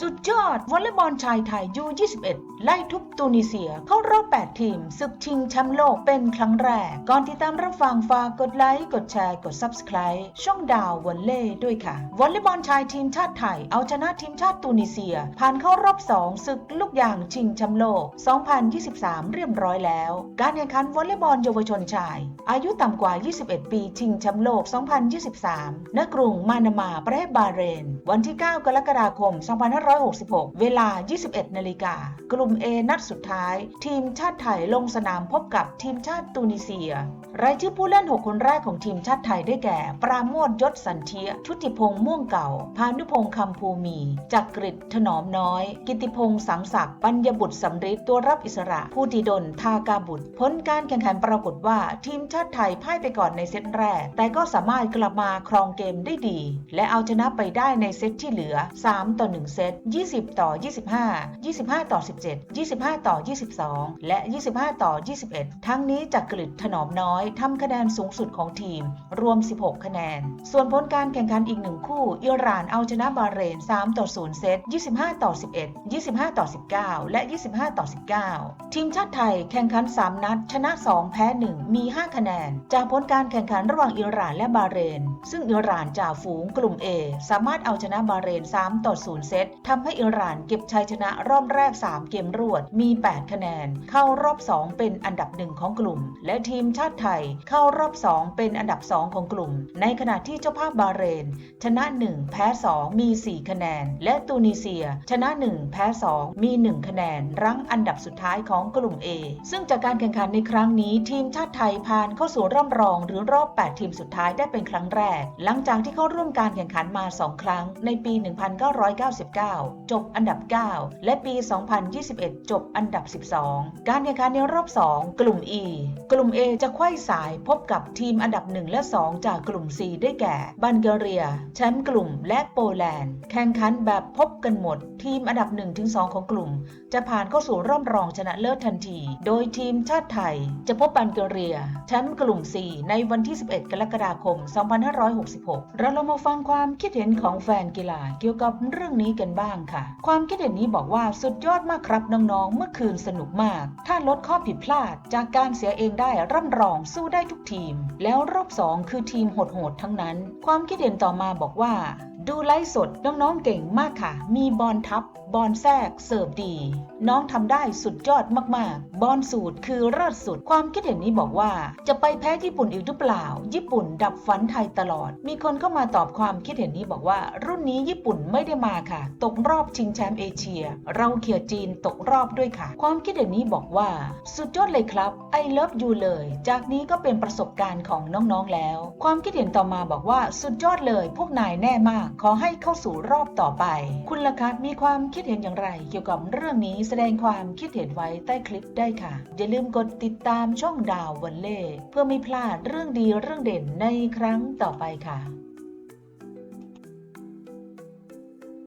สุดยอด วอลเลย์บอลชายไทยยู21 ไล่ทุบตูนิเซีย เข้ารอบ 8 ทีมศึกชิงแชมป์โลกเป็นครั้งแรก ก่อนติดตามรับฟังฝากกดไลค์ กดแชร์ กด Subscribe ช่องดาววอลเล่ด้วยค่ะ วอลเลย์บอลชายทีมชาติไทย เอาชนะทีมชาติตูนิเซีย ผ่านเข้ารอบ 2 ศึกลูกยางชิงแชมป์โลก 2023 เรียบร้อยแล้ว การแข่งขันวอลเลย์บอลเยาวชนชาย อายุต่ำกว่า 21 ปี ชิงแชมป์โลก 2023 ณ กรุงมานามาประเทศบาเรน วันที่ 9 กรกฎาคม 2 2566 เวลา 21 นาฬิกากลุ่ม A นัดสุดท้าย ทีมชาติไทยลงสนามพบกับทีมชาติตูนิเซีย รายชื่อผู้เล่น 6 คนแรกของทีมชาติไทยได้แก่ ปราโมทยศสันเทีย ชุติพงษ์ม่วงเก่า พานุพงษ์คำภูมี จักริดถนอมน้อย กิติพงษ์สังศักดิ์ปัญญบุตรสำริดตัวรับอิสระ ผู้ดีดลทากาบุตร ผลการแข่งขันปรากฏว่า ทีมชาติไทยพ่ายไปก่อนในเซตแรก แต่ก็สามารถกลับมาครองเกมได้ดี และเอาชนะไปได้ในเซตที่เหลือ 3 ต่อ 1 เซต20 ต่อ 25 25 ต่อ 17 25 ต่อ 22 และ 25 ต่อ 21 ทั้งนี้จากกริดถนอมน้อยทำคะแนนสูงสุดของทีม รวม 16 คะแนน ส่วนผลการแข่งขันอีกหนึ่งคู่อิหร่านเอาชนะบาเรน 3 ต่อ 0 เซต 25 ต่อ 11 25 ต่อ 19 และ 25 ต่อ 19 ทีมชาติไทยแข่งขัน 3 นัด ชนะ 2 แพ้ 1 มี 5 คะแนน จากผลการแข่งขันระหว่างอิหร่านและบาเรน ซึ่งอิหร่านจ่าฝูงกลุ่ม A สามารถเอาชนะบาเรน 3 ต่อ 0 เซตทำให้อิหร่านเก็บชัยชนะรอบแรก 3 เกมรวด มี 8 คะแนน เข้ารอบ 2 เป็นอันดับหนึ่งของกลุ่ม และทีมชาติไทยเข้ารอบ 2 เป็นอันดับ 2 ของกลุ่ม ในขณะที่เจ้าภาพบาเรน ชนะ 1 แพ้ 2 มี 4 คะแนน และตูนิเซีย ชนะ 1 แพ้ 2 มี 1 คะแนน รั้งอันดับสุดท้ายของกลุ่ม A ซึ่งจากการแข่งขันในครั้งนี้ ทีมชาติไทยผ่านเข้าสู่รอบรอง หรือรอบ 8 ทีมสุดท้ายได้เป็นครั้งแรก หลังจากที่เข้าร่วมการแข่งขันมา 2 ครั้งในปี 1999จบอันดับ 9 และปี 2021 จบอันดับ 12 การแข่งขันในรอบ 2 กลุ่ม E กลุ่ม A จะไขว้สายพบกับทีมอันดับ 1 และ 2 จากกลุ่ม C ได้แก่บัลแกเรีย แชมป์กลุ่มและโปแลนด์ แข่งขันแบบพบกันหมด ทีมอันดับ 1-2 ของกลุ่ม จะผ่านเข้าสู่รอบรองชนะเลิศทันที โดยทีมชาติไทย จะพบบัลแกเรีย แชมป์กลุ่ม C ในวันที่ 11 กรกฎาคม 2566 เราลองมาฟังความคิดเห็นของแฟนกีฬาเกี่ยวกับเรื่องนี้กันบ้างค่ะ ความคิดเห็นนี้บอกว่าสุดยอดมากครับน้องๆ เมื่อคืนสนุกมาก ถ้าลดข้อผิดพลาด จากการเสียเองได้ร่ำรองสู้ได้ทุกทีม แล้วรอบสองคือทีมโหดๆทั้งนั้น ความคิดเห็นต่อมาบอกว่า ดูไลฟ์สดน้องๆเก่งมากค่ะ มีบอลทับบอลแทรกเสิร์ฟดี น้องทำได้สุดยอดมากๆ บอลสูตรคือเลิศสุด ความคิดเห็นนี้บอกว่า จะไปแพ้ญี่ปุ่นอีกหรือเปล่า ญี่ปุ่นดับฝันไทยตลอด มีคนเข้ามาตอบความคิดเห็นนี้บอกว่า รุ่นนี้ญี่ปุ่นไม่ได้มาค่ะ ตกรอบชิงแชมป์เอเชีย เราเขี่ยจีนตกรอบด้วยค่ะ ความคิดเห็นนี้บอกว่า สุดยอดเลยครับไอเลิฟยูเลย จากนี้ก็เป็นประสบการณ์ของน้องๆแล้ว ความคิดเห็นต่อมาบอกว่าสุดยอดเลย พวกนายแน่มากขอให้เข้าสู่รอบต่อไป คุณล่ะคะมีความคิดเห็นอย่างไร เกี่ยวกับเรื่องนี้แสดงความคิดเห็นไว้ใต้คลิปได้ค่ะ อย่าลืมกดติดตามช่องดาววันเล่เพื่อไม่พลาดเรื่องดีเรื่องเด่นในครั้งต่อไปค่ะ